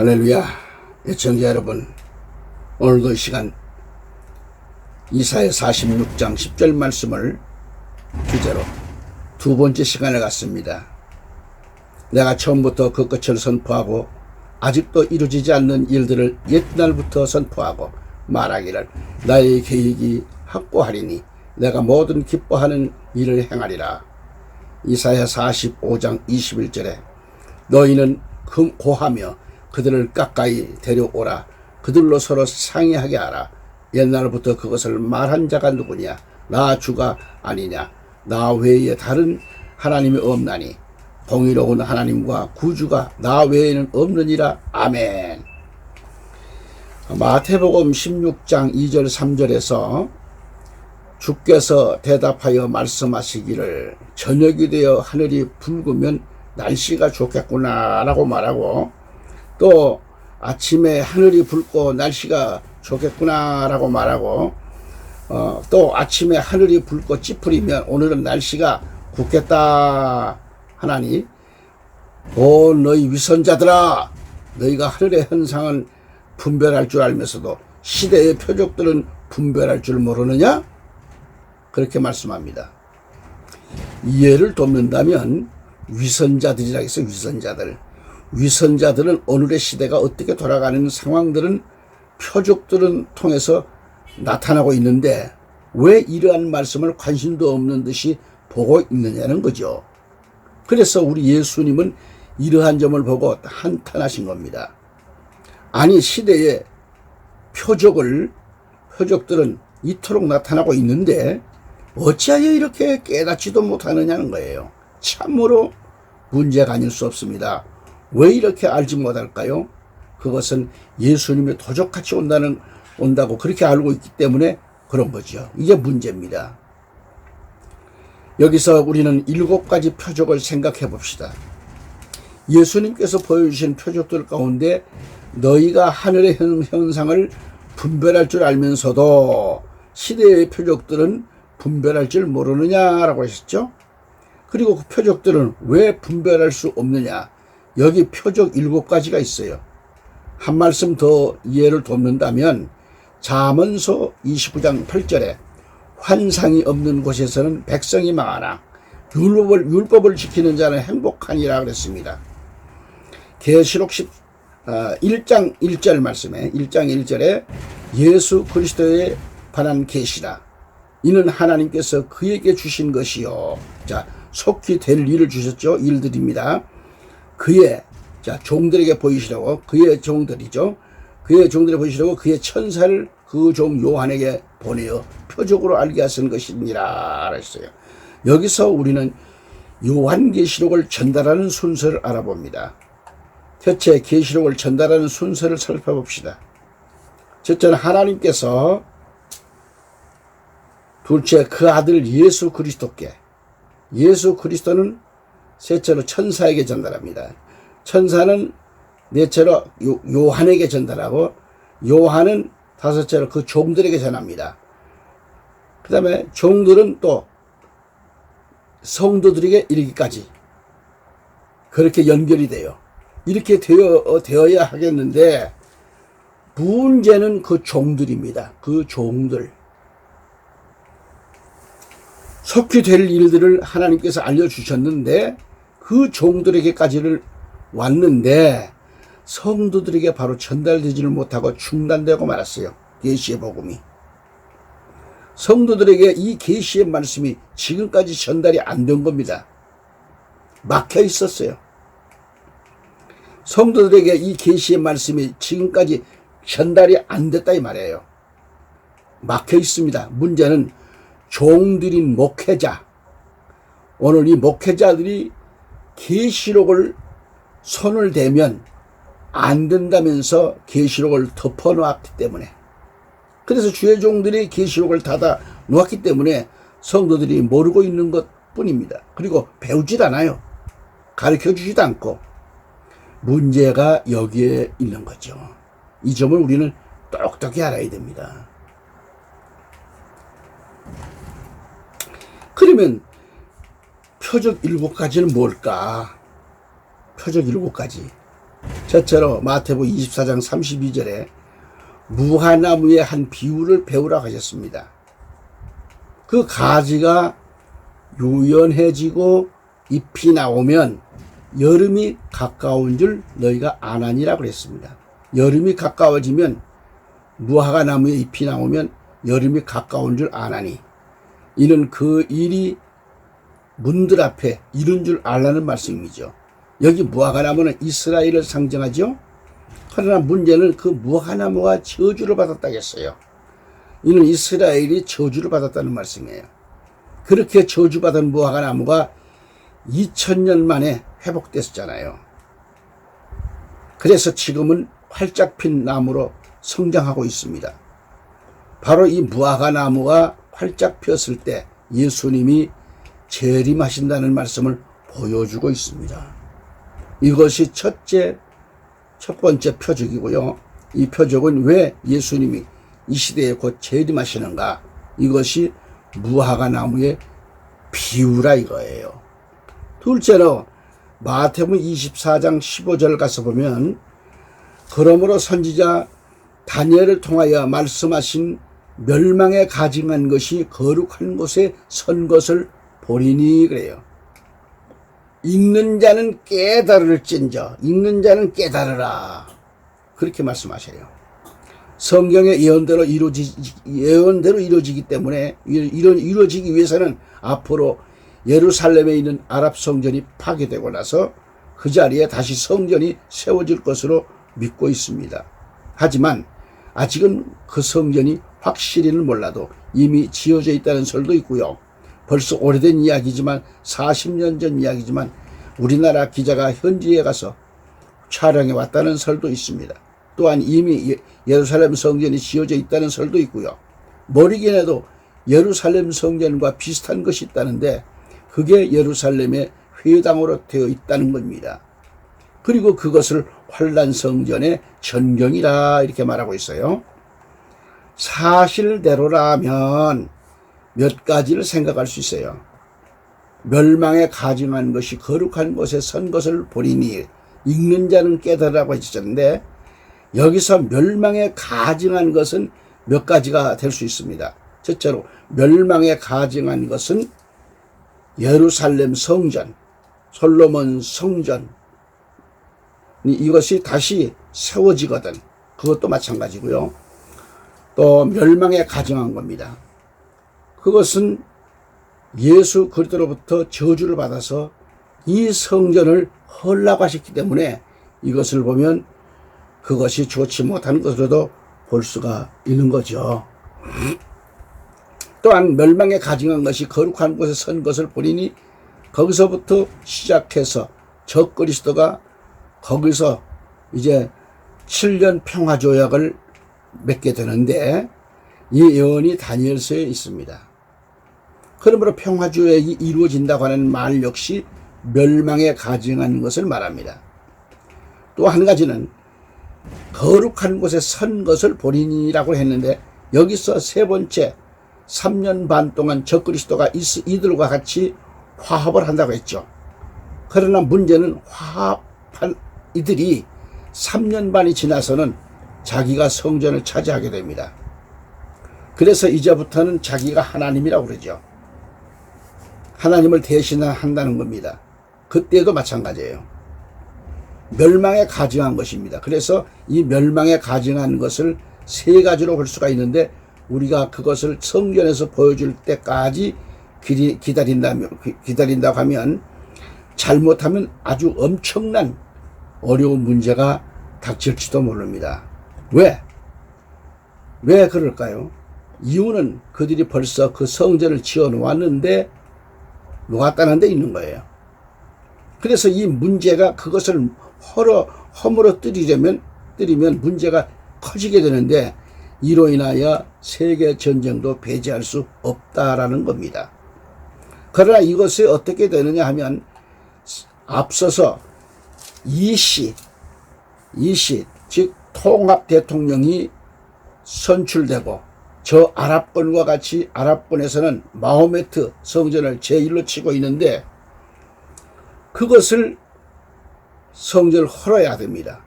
할렐루야. 애청자 여러분, 오늘도 이 시간 이사의 46장 10절 말씀을 주제로 두 번째 시간을 갖습니다. 내가 처음부터 그 끝을 선포하고 아직도 이루어지지 않는 일들을 옛날부터 선포하고 말하기를 나의 계획이 확고하리니 내가 모든 기뻐하는 일을 행하리라. 이사야 45장 21절에 너희는 금 고하며 그들을 가까이 데려오라. 그들로 서로 상의하게 하라. 옛날부터 그것을 말한 자가 누구냐? 나 주가 아니냐? 나 외에 다른 하나님이 없나니 공의로운 하나님과 구주가 나 외에는 없느니라. 아멘. 마태복음 16장 2절 3절에서 주께서 대답하여 말씀하시기를 저녁이 되어 하늘이 붉으면 날씨가 좋겠구나 라고 말하고 또 아침에 하늘이 붉고 날씨가 좋겠구나라고 말하고 어, 또 아침에 하늘이 붉고 찌푸리면 오늘은 날씨가 굳겠다. 하나니 오 너희 위선자들아! 너희가 하늘의 현상을 분별할 줄 알면서도 시대의 표적들은 분별할 줄 모르느냐? 그렇게 말씀합니다. 이해를 돕는다면 위선자들이라 해서 위선자들 위선자들은 오늘의 시대가 어떻게 돌아가는 상황들은 표적들은 통해서 나타나고 있는데 왜 이러한 말씀을 관심도 없는 듯이 보고 있느냐는 거죠. 그래서 우리 예수님은 이러한 점을 보고 한탄하신 겁니다. 아니 시대의 표적을 표적들은 이토록 나타나고 있는데 어찌하여 이렇게 깨닫지도 못하느냐는 거예요. 참으로 문제가 아닐 수 없습니다. 왜 이렇게 알지 못할까요? 그것은 예수님의 도적같이 온다는 온다고 그렇게 알고 있기 때문에 그런 거죠. 이게 문제입니다. 여기서 우리는 일곱 가지 표적을 생각해 봅시다. 예수님께서 보여주신 표적들 가운데 너희가 하늘의 현상을 분별할 줄 알면서도 시대의 표적들은 분별할 줄 모르느냐라고 하셨죠. 그리고 그 표적들은 왜 분별할 수 없느냐? 여기 표적 일곱 가지가 있어요. 한 말씀 더 이해를 돕는다면 자문서 29장 8절에 환상이 없는 곳에서는 백성이 망하나 율법을, 율법을 지키는 자는 행복하니라 그랬습니다. 계시록 10, 어, 1장 1절 말씀에 1장 1절에 예수 그리스도에 관한 계시라 이는 하나님께서 그에게 주신 것이요 자 속히 될 일을 주셨죠 일들입니다 그의 자 종들에게 보이시라고 그의 종들이죠. 그의 종들에 보이시라고 그의 천사를 그 종 요한에게 보내어 표적으로 알게 하신 것이니라 했어요. 여기서 우리는 요한계시록을 전달하는 순서를 알아봅니다. 첫째 계시록을 전달하는 순서를 살펴봅시다. 첫째는 하나님께서 둘째 그 아들 예수 그리스도께 예수 그리스도는 셋째로 천사에게 전달합니다. 천사는 넷째로 요, 한에게 전달하고 요한은 다섯째로 그 종들에게 전합니다. 그 다음에 종들은 또 성도들에게 이르기까지 그렇게 연결이 돼요. 이렇게 되어, 되어야 하겠는데 문제는 그 종들입니다. 그 종들. 속히 될 일들을 하나님께서 알려주셨는데 그 종들에게까지를 왔는데 성도들에게 바로 전달되지를 못하고 중단되고 말았어요. 계시의 복음이. 성도들에게 이 계시의 말씀이 지금까지 전달이 안 된 겁니다. 막혀 있었어요. 성도들에게 이 계시의 말씀이 지금까지 전달이 안 됐다 이 말이에요. 막혀 있습니다. 문제는 종들인 목회자 오늘 이 목회자들이 계시록을 손을 대면 안 된다면서 계시록을 덮어 놓았기 때문에 그래서 주의 종들이 계시록을 닫아 놓았기 때문에 성도들이 모르고 있는 것 뿐입니다. 그리고 배우질 않아요. 가르쳐 주지도 않고 문제가 여기에 있는 거죠. 이 점을 우리는 똑똑히 알아야 됩니다. 그러면 표적 일곱 가지는 뭘까? 표적 일곱 가지. 첫째로 마태복 24장 32절에 무화나무의 한 비유를 배우라 하셨습니다. 그 가지가 유연해지고 잎이 나오면 여름이 가까운 줄 너희가 아나니라 그랬습니다. 여름이 가까워지면 무화과 나무에 잎이 나오면 여름이 가까운 줄 아나니 이는 그 일이 문들 앞에 이른 줄 알라는 말씀이죠. 여기 무화과 나무는 이스라엘을 상징하죠. 그러나 문제는 그 무화과 나무가 저주를 받았다겠어요. 이는 이스라엘이 저주를 받았다는 말씀이에요. 그렇게 저주받은 무화과 나무가 2000년 만에 회복됐었잖아요. 그래서 지금은 활짝 핀 나무로 성장하고 있습니다. 바로 이 무화과 나무가 활짝 폈을 때 예수님이 재림하신다는 말씀을 보여주고 있습니다. 이것이 첫째, 첫 번째 표적이고요. 이 표적은 왜 예수님이 이 시대에 곧 재림하시는가? 이것이 무화과 나무의 비유라 이거예요. 둘째로 마태복음 24장 15절 가서 보면 그러므로 선지자 다니엘을 통하여 말씀하신 멸망에 가증한 것이 거룩한 곳에 선 것을 보리니 그래요. 읽는 자는 깨달을진저 읽는 자는 깨달으라 그렇게 말씀하셔요. 성경의 예언대로 이루어지 예언대로 이루어지기 때문에 이런 이루어지기 위해서는 앞으로 예루살렘에 있는 아랍 성전이 파괴되고 나서 그 자리에 다시 성전이 세워질 것으로 믿고 있습니다. 하지만 아직은 그 성전이 확실히는 몰라도 이미 지어져 있다는 설도 있고요. 벌써 오래된 이야기지만 40년 전 이야기지만 우리나라 기자가 현지에 가서 촬영해 왔다는 설도 있습니다. 또한 이미 예, 예루살렘 성전이 지어져 있다는 설도 있고요. 해도 예루살렘 성전과 비슷한 것이 있다는데 그게 예루살렘의 회당으로 되어 있다는 겁니다. 그리고 그것을 환란 성전의 전경이라 이렇게 말하고 있어요. 사실대로라면 몇 가지를 생각할 수 있어요. 멸망에 가증한 것이 거룩한 곳에 선 것을 보리니 읽는 자는 깨달으라고 하셨는데 여기서 멸망에 가증한 것은 몇 가지가 될 수 있습니다. 첫째로 멸망에 가증한 것은 예루살렘 성전, 솔로몬 성전 이것이 다시 세워지거든. 그것도 마찬가지고요. 또 멸망에 가증한 겁니다. 그것은 예수 그리스도로부터 저주를 받아서 이 성전을 하셨기 때문에 이것을 보면 그것이 좋지 못한 것으로도 볼 수가 있는 거죠. 또한 멸망에 가증한 것이 거룩한 곳에 선 것을 보리니 거기서부터 시작해서 적 그리스도가 거기서 이제 7년 평화 조약을 맺게 되는데 이 예언이 다니엘서에 있습니다. 그러므로 평화 조약이 이루어진다고 하는 말 역시 멸망에 가증한 것을 말합니다. 또 한 가지는 거룩한 곳에 선 것을 본인이라고 했는데 여기서 세 번째 3년 반 동안 적그리스도가 이들과 같이 화합을 한다고 했죠. 그러나 문제는 화합한 이들이 3년 반이 지나서는 자기가 성전을 차지하게 됩니다. 그래서 이제부터는 자기가 하나님이라고 그러죠. 하나님을 대신한다는 겁니다. 그때도 마찬가지예요. 멸망에 가증한 것입니다. 그래서 이 멸망에 가증한 것을 세 가지로 볼 수가 있는데 우리가 그것을 성전에서 보여줄 때까지 기다린다면, 기다린다고 하면 잘못하면 아주 엄청난 어려운 문제가 닥칠지도 모릅니다. 왜? 왜 그럴까요? 이유는 그들이 벌써 그 성전을 지어 놓았는데 놓았다는 데 있는 거예요. 그래서 이 문제가 그것을 허러, 허물어 뜨리려면, 뜨리면 문제가 커지게 되는데 이로 인하여 세계 전쟁도 배제할 수 없다라는 겁니다. 그러나 이것이 어떻게 되느냐 하면 앞서서 이시, 이시, 즉 통합 대통령이 선출되고 저 아랍권과 같이 아랍권에서는 마호메트 성전을 제1로 치고 있는데 그것을 성전을 헐어야 됩니다.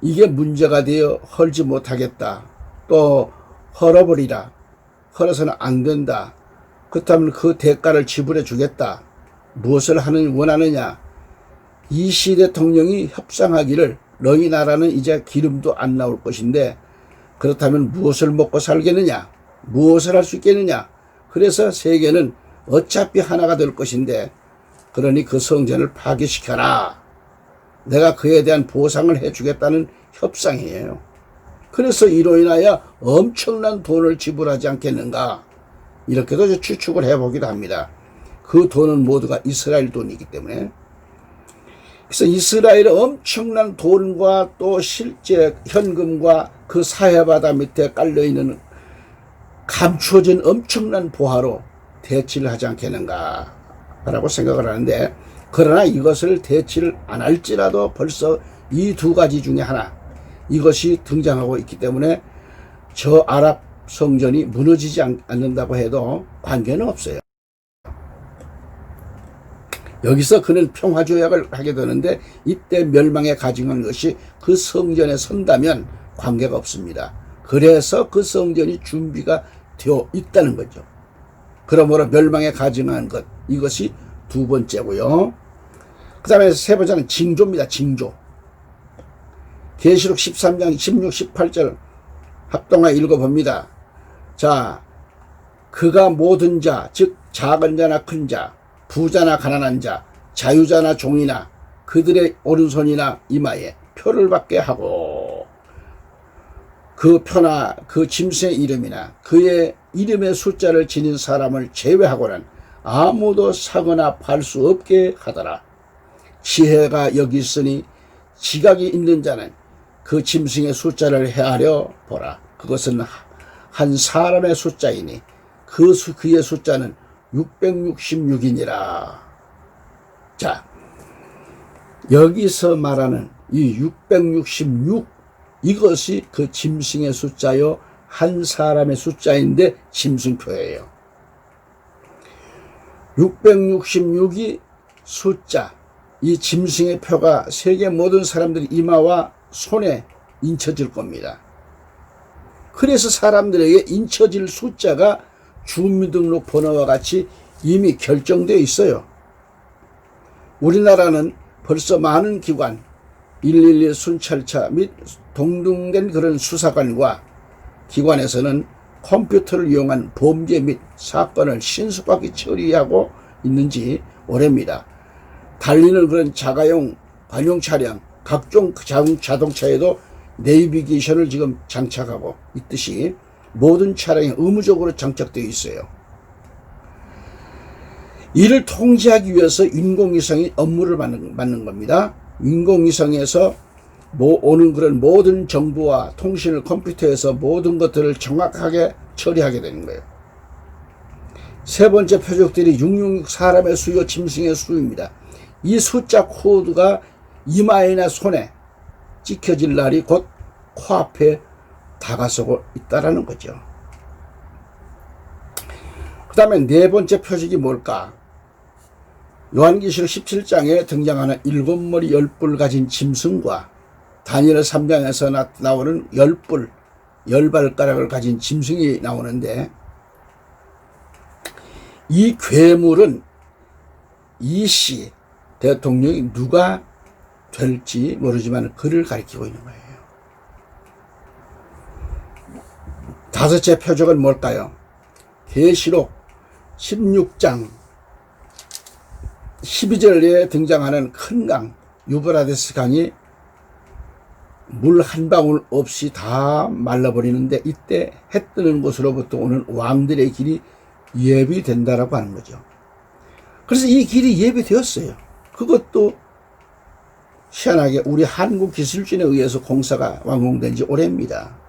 이게 문제가 되어 헐지 못하겠다. 또 헐어버리라. 헐어서는 안 된다. 그렇다면 그 대가를 지불해 주겠다. 무엇을 하는 원하느냐? 이시 대통령이 협상하기를 너희 나라는 이제 기름도 안 나올 것인데 그렇다면 무엇을 먹고 살겠느냐? 무엇을 할 수 있겠느냐? 그래서 세계는 어차피 하나가 될 것인데 그러니 그 성전을 파괴시켜라. 내가 그에 대한 보상을 해주겠다는 협상이에요. 그래서 이로 인하여 엄청난 돈을 지불하지 않겠는가. 이렇게도 추측을 해보기도 합니다. 그 돈은 모두가 이스라엘 돈이기 때문에. 그래서 이스라엘의 엄청난 돈과 또 실제 현금과 그 사해바다 밑에 깔려 있는 감추어진 엄청난 보화로 대치를 하지 않겠는가 라고 생각을 하는데 그러나 이것을 대치를 안 할지라도 벌써 이 두 가지 중에 하나 이것이 등장하고 있기 때문에 저 아랍 성전이 무너지지 않- 않는다고 해도 관계는 없어요. 여기서 그는 평화 조약을 하게 되는데 이때 멸망에 가증한 것이 그 성전에 선다면 관계가 없습니다. 그래서 그 성전이 준비가 되어 있다는 거죠. 그러므로 멸망에 가증한 것 이것이 두 번째고요. 그 다음에 세 번째는 징조입니다. 징조. 계시록 13장 16, 18절 합동하 읽어봅니다. 자, 그가 모든 자, 즉 작은 자나 큰 자, 부자나 가난한 자, 자유자나 종이나 그들의 오른손이나 이마에 표를 받게 하고 그 표나 그 짐승의 이름이나 그의 이름의 숫자를 지닌 사람을 제외하고는 아무도 사거나 팔 수 없게 하더라. 지혜가 여기 있으니 지각이 있는 자는 그 짐승의 숫자를 헤아려 보라. 그것은 한 사람의 숫자이니 그 수, 그의 숫자는 666이니라. 자, 여기서 말하는 이 666 이것이 그 짐승의 숫자요 한 사람의 숫자인데 짐승표예요. 666이 숫자 이 짐승의 표가 세계 모든 사람들의 이마와 손에 인쳐질 겁니다. 그래서 사람들에게 인쳐질 숫자가 주민등록 번호와 같이 이미 결정되어 있어요. 우리나라는 벌써 많은 기관, 112 순찰차 및 동등된 그런 수사관과 기관에서는 컴퓨터를 이용한 범죄 및 사건을 신속하게 처리하고 있는지 오래입니다. 달리는 그런 자가용 관용 차량, 각종 자동- 자동차에도 내비게이션을 지금 장착하고 있듯이 모든 차량에 의무적으로 장착되어 있어요. 이를 통제하기 위해서 인공위성이 업무를 맡는, 맡는 겁니다. 인공위성에서 뭐 오는 그런 모든 정보와 통신을 컴퓨터에서 모든 것들을 정확하게 처리하게 되는 거예요. 세 번째 표적들이 666 사람의 수요 짐승의 수입니다. 이 숫자 코드가 이마에나 손에 찍혀질 날이 곧 코앞에 다가서고 있다라는 거죠. 그 다음에 네 번째 표적이 뭘까? 요한기시록 17장에 등장하는 일곱 머리 열뿔 가진 짐승과 다니엘 3장에서 나, 나오는 열 뿔, 열 발가락을 가진 짐승이 나오는데 이 괴물은 이씨 대통령이 누가 될지 모르지만 그를 가리키고 있는 거예요. 다섯째 표적은 뭘까요? 계시록 16장 12절에 등장하는 큰 강, 유브라데스 강이 물 한 방울 없이 다 말라버리는데 이때 해 뜨는 곳으로부터 오는 왕들의 길이 예비된다라고 하는 거죠. 그래서 이 길이 예비되었어요. 그것도 희한하게 우리 한국 기술진에 의해서 공사가 완공된 지 오래입니다.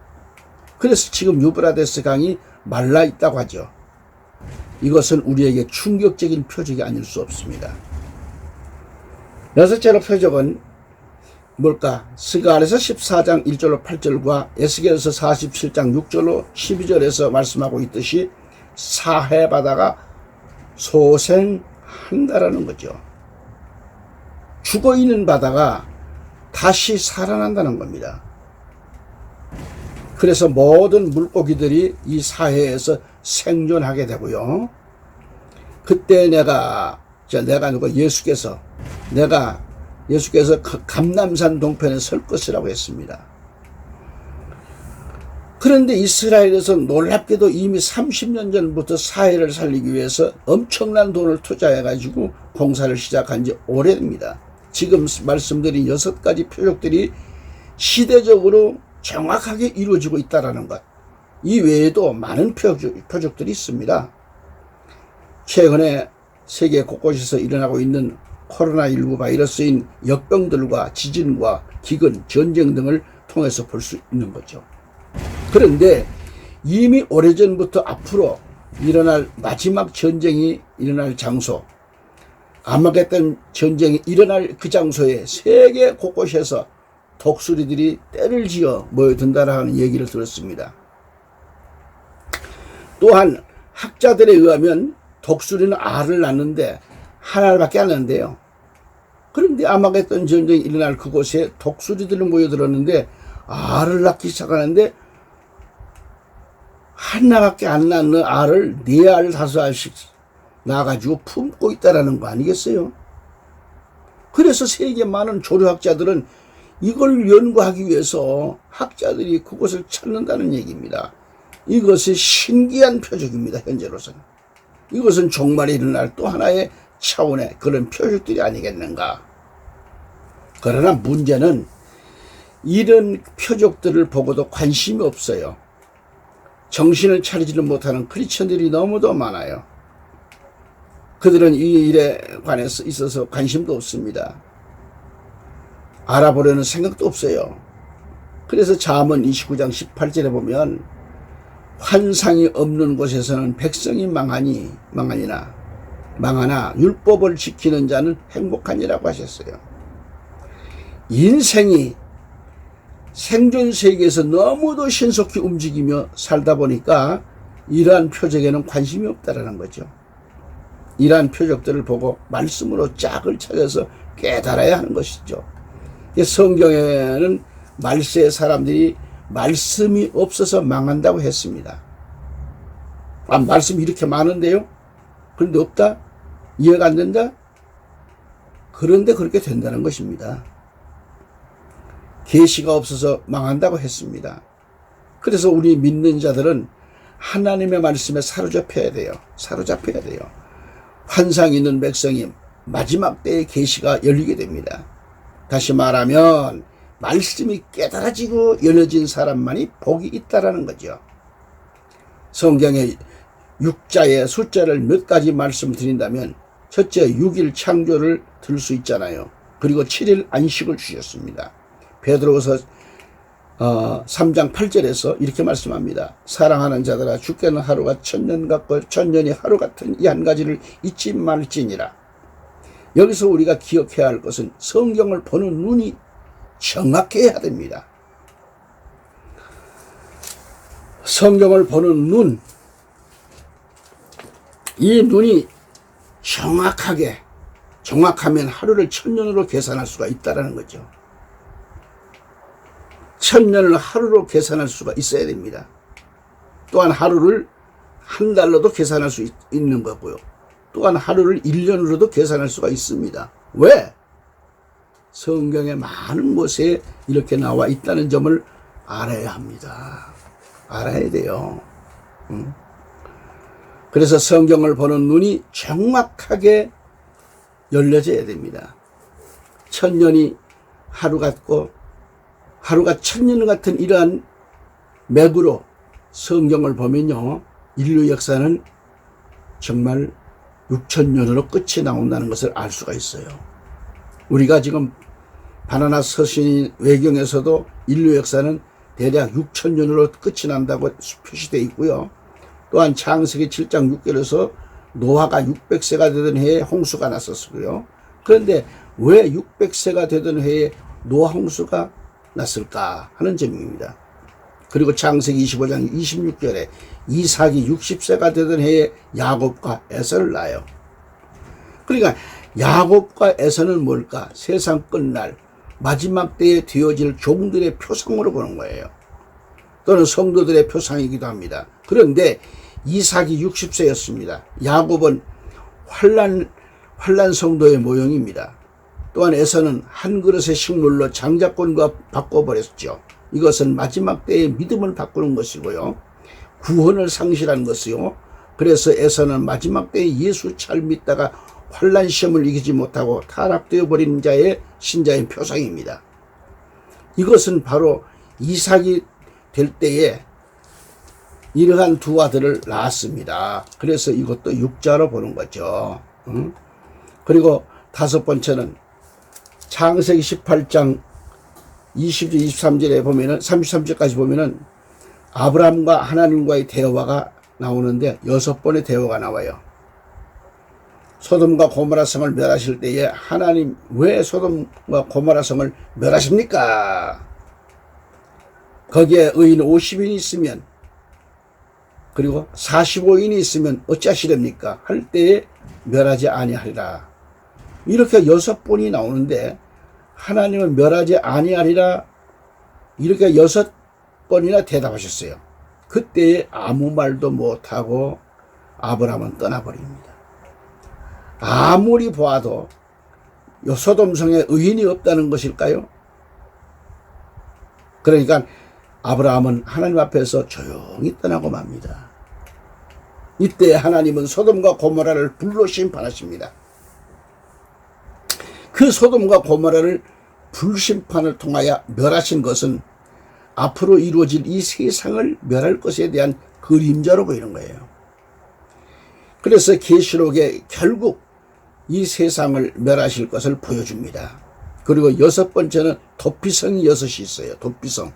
그래서 지금 유브라데스 강이 말라 있다고 하죠. 이것은 우리에게 충격적인 표적이 아닐 수 없습니다. 여섯째로 표적은 뭘까? 스가랴서 14장 1절로 8절과 에스겔서 47장 6절로 12절에서 말씀하고 있듯이 사해 바다가 소생한다라는 거죠. 죽어 있는 바다가 다시 살아난다는 겁니다. 그래서 모든 물고기들이 이 사회에서 생존하게 되고요. 그때 내가 저 내가 누가 예수께서 내가 예수께서 그 감남산 동편에 설 것이라고 했습니다. 그런데 이스라엘에서 놀랍게도 이미 30년 전부터 사회를 살리기 위해서 엄청난 돈을 투자해가지고 공사를 시작한 지 오래됩니다. 지금 말씀드린 여섯 가지 표적들이 시대적으로 정확하게 이루어지고 있다는 것. 이 외에도 많은 표적, 표적들이 있습니다. 최근에 세계 곳곳에서 일어나고 있는 코로나19 바이러스인 역병들과 지진과 기근, 전쟁 등을 통해서 볼 수 있는 거죠. 그런데 이미 오래전부터 앞으로 일어날 마지막 전쟁이 일어날 장소, 아마겟돈 전쟁이 일어날 그 장소에 세계 곳곳에서 독수리들이 때를 지어 모여든다라는 얘기를 들었습니다. 또한 학자들에 의하면 독수리는 알을 낳는데 하나밖에 안 낳는데요. 그런데 아마겟돈 전쟁이 일어날 그곳에 독수리들이 모여들었는데 알을 낳기 시작하는데 하나밖에 안 낳는 알을 네 알, 다섯 알씩 낳아가지고 품고 있다라는 거 아니겠어요? 그래서 세계 많은 조류학자들은 이걸 연구하기 위해서 학자들이 그곳을 찾는다는 얘기입니다. 이것이 신기한 표적입니다. 현재로서는. 이것은 종말이 일어날 또 하나의 차원의 그런 표적들이 아니겠는가. 그러나 문제는 이런 표적들을 보고도 관심이 없어요. 정신을 차리지를 못하는 크리스천들이 너무도 많아요. 그들은 이 일에 관해서 있어서 관심도 없습니다. 알아보려는 생각도 없어요. 그래서 잠언 29장 18절에 보면 환상이 없는 곳에서는 백성이 망하니 망하니나 망하나 율법을 지키는 자는 행복하니라고 하셨어요. 인생이 생존 세계에서 너무도 신속히 움직이며 살다 보니까 이러한 표적에는 관심이 없다라는 거죠. 이러한 표적들을 보고 말씀으로 짝을 찾아서 깨달아야 하는 것이죠. 성경에는 말세의 사람들이 말씀이 없어서 망한다고 했습니다. 아, 말씀이 이렇게 많은데요? 그런데 없다? 이해가 안 된다? 그런데 그렇게 된다는 것입니다. 계시가 없어서 망한다고 했습니다. 그래서 우리 믿는 자들은 하나님의 말씀에 사로잡혀야 돼요. 사로잡혀야 돼요. 환상 있는 백성이 마지막 때의 계시가 열리게 됩니다. 다시 말하면 말씀이 깨달아지고 열려진 사람만이 복이 있다라는 거죠. 성경에 육자의 숫자를 몇 가지 말씀드린다면 첫째 6일 창조를 들 수 있잖아요. 그리고 7일 안식을 주셨습니다. 베드로서 어, 3장 8절에서 이렇게 말씀합니다. 사랑하는 자들아 죽게는 하루가 천년 같고 천년이 하루 같은 이 한 가지를 잊지 말지니라. 여기서 우리가 기억해야 할 것은 성경을 보는 눈이 정확해야 됩니다. 성경을 보는 눈, 이 눈이 정확하게, 정확하면 하루를 천년으로 계산할 수가 있다는 거죠. 천년을 하루로 계산할 수가 있어야 됩니다. 또한 하루를 한 달로도 계산할 수 있, 는 거고요. 또한 하루를 1년으로도 계산할 수가 있습니다. 왜? 성경의 많은 곳에 이렇게 나와 있다는 점을 알아야 합니다. 알아야 돼요. 응? 그래서 성경을 보는 눈이 정확하게 열려져야 됩니다. 천년이 하루 같고 하루가 천년 같은 이러한 맥으로 성경을 보면요. 인류 역사는 정말 6천년으로 끝이 나온다는 것을 알 수가 있어요. 우리가 지금 바나나 서신 외경에서도 인류 역사는 대략 6천년으로 끝이 난다고 표시되어 있고요. 또한 창세기 7장 6절에서 노아가 600세가 되던 해에 홍수가 났었고요. 그런데 왜 600세가 되던 해에 노아 홍수가 났을까 하는 점입니다. 그리고 창세기 25장 26절에 이삭이 60세가 되던 해에 야곱과 에서를 낳아요. 그러니까 야곱과 에서는 뭘까? 세상 끝날 마지막 때에 되어질 종들의 표상으로 보는 거예요. 또는 성도들의 표상이기도 합니다. 그런데 이삭이 60세였습니다. 야곱은 환란 환란 성도의 모형입니다. 또한 에서는 한 그릇의 식물로 장자권과 바꿔버렸죠. 이것은 마지막 때의 믿음을 바꾸는 것이고요. 구원을 상실한 것이요. 그래서 에서는 마지막 때에 예수 잘 믿다가 환란 시험을 이기지 못하고 타락되어 버린 자의 신자의 표상입니다. 이것은 바로 이삭이 될 때에 이러한 두 아들을 낳았습니다. 그래서 이것도 육자로 보는 거죠. 응? 그리고 다섯 번째는 창세기 18장 20절 23절에 보면은 33절까지 보면은 아브라함과 하나님과의 대화가 나오는데 여섯 번의 대화가 나와요. 소돔과 고모라 성을 멸하실 때에 하나님 왜 소돔과 고모라 성을 멸하십니까? 거기에 의인 50인이 있으면 그리고 45인이 있으면 어찌하시렵니까? 할 때에 멸하지 아니하리라. 이렇게 여섯 번이 나오는데 하나님은 멸하지 아니하리라 이렇게 여섯 번이나 대답하셨어요. 그때에 아무 말도 못하고 아브라함은 떠나버립니다. 아무리 보아도 요 소돔성에 의인이 없다는 것일까요? 그러니까 아브라함은 하나님 앞에서 조용히 떠나고 맙니다. 이때 하나님은 소돔과 고모라를 불로 심판하십니다. 그 소돔과 고모라를 불심판을 통하여 멸하신 것은 앞으로 이루어질 이 세상을 멸할 것에 대한 그림자로 보이는 거예요. 그래서 계시록에 결국 이 세상을 멸하실 것을 보여줍니다. 그리고 여섯 번째는 도피성이 여섯이 있어요. 도피성.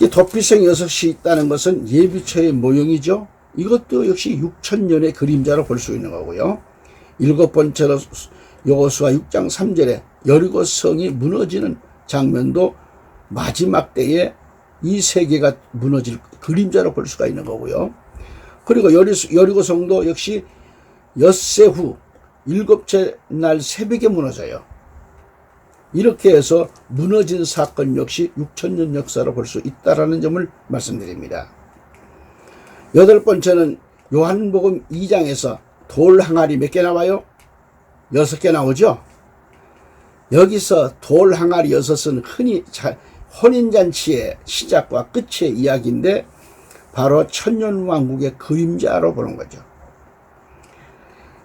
이 도피성 여섯이 있다는 것은 예비처의 모형이죠. 이것도 역시 6천년의 그림자로 볼 수 있는 거고요. 일곱 번째로 여호수아 6장 3절에 여리고 성이 무너지는 장면도 마지막 때에 이 세계가 무너질 그림자로 볼 수가 있는 거고요. 그리고 여리고 성도 역시 엿새 후 일곱째 날 새벽에 무너져요. 이렇게 해서 무너진 사건 역시 6천년 역사로 볼 수 있다라는 점을 말씀드립니다. 여덟 번째는 요한복음 2장에서 돌 항아리 몇 개 나와요? 여섯 개 나오죠? 여기서 돌 항아리 여섯은 흔히 혼인잔치의 시작과 끝의 이야기인데 바로 천년왕국의 그림자로 보는 거죠.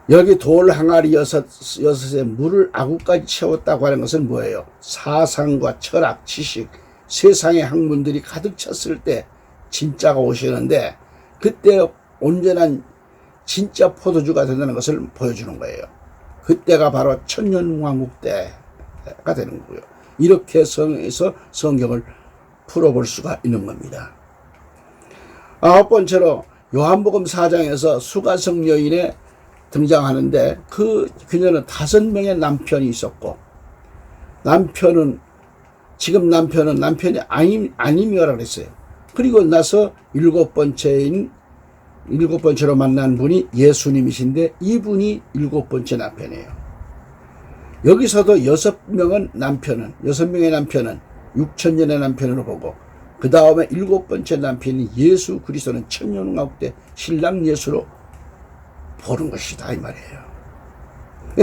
여기 돌 항아리 여섯, 여섯에 물을 아구까지 채웠다고 하는 것은 뭐예요? 사상과 철학, 지식, 세상의 학문들이 가득 찼을 때 진짜가 오시는데 그때 온전한 진짜 포도주가 된다는 것을 보여주는 거예요. 그때가 바로 천년왕국 때가 되는 거고요. 이렇게 성에서 성경을 풀어볼 수가 있는 겁니다. 아홉 번째로 요한복음 4장에서 수가성 여인의 등장하는데 그 그녀는 다섯 명의 남편이 있었고 남편은 지금 남편은 남편이 아니, 아니며라 그랬어요. 그리고 나서 일곱 번째인 일곱 번째로 만난 분이 예수님이신데 이분이 일곱 번째 남편이에요. 여기서도 여섯 명은 남편은 여섯 명의 남편은 6천 년의 남편으로 보고 그 다음에 일곱 번째 남편이 예수 그리스도는 천년왕국 때 신랑 예수로 보는 것이다 이 말이에요.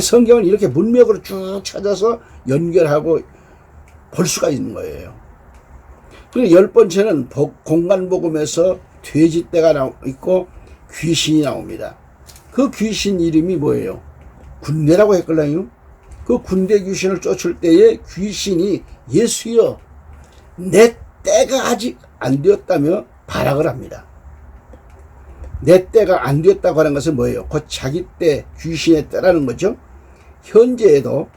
성경은 이렇게 문맥으로 쭉 찾아서 연결하고 볼 수가 있는 거예요. 그리고 열 번째는 공간 복음에서 돼지떼가 있고 귀신이 나옵니다. 그 귀신 이름이 뭐예요? 군대라고 했걸랑요? 그 군대 귀신을 쫓을 때에 귀신이 예수여 내 때가 아직 안 되었다며 발악을 합니다. 내 때가 안 되었다고 하는 것은 뭐예요? 곧 자기 때, 귀신의 때라는 거죠. 현재에도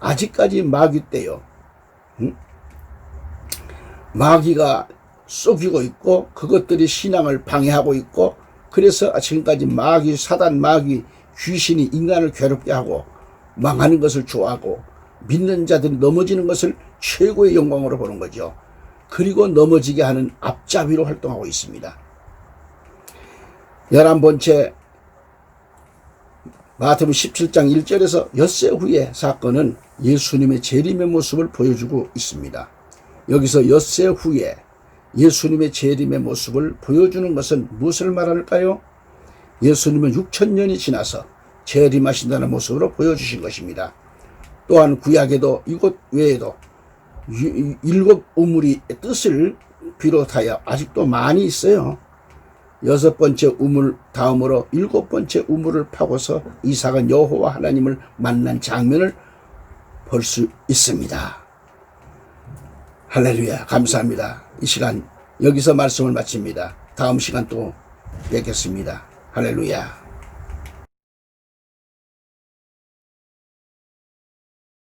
아직까지 마귀 때요. 응? 마귀가 쏘기고 있고 그것들이 신앙을 방해하고 있고 그래서 지금까지 마귀, 사단, 마귀, 귀신이 인간을 괴롭게 하고 망하는 것을 좋아하고 믿는 자들이 넘어지는 것을 최고의 영광으로 보는 거죠. 그리고 넘어지게 하는 앞잡이로 활동하고 있습니다. 열한 번째 마태복음 17장 1절에서 엿새 후의 사건은 예수님의 재림의 모습을 보여주고 있습니다. 여기서 엿새 후에 예수님의 재림의 모습을 보여주는 것은 무엇을 말할까요? 예수님은 6천 년이 지나서 재림하신다는 모습으로 보여주신 것입니다. 또한 구약에도 이곳 외에도 유- 일곱 우물이 뜻을 비롯하여 아직도 많이 있어요. 여섯 번째 우물 다음으로 일곱 번째 우물을 파고서 이삭은 여호와 하나님을 만난 장면을 볼 수 있습니다. 할렐루야 감사합니다. 이 시간 여기서 말씀을 마칩니다. 다음 시간 또 뵙겠습니다. 할렐루야.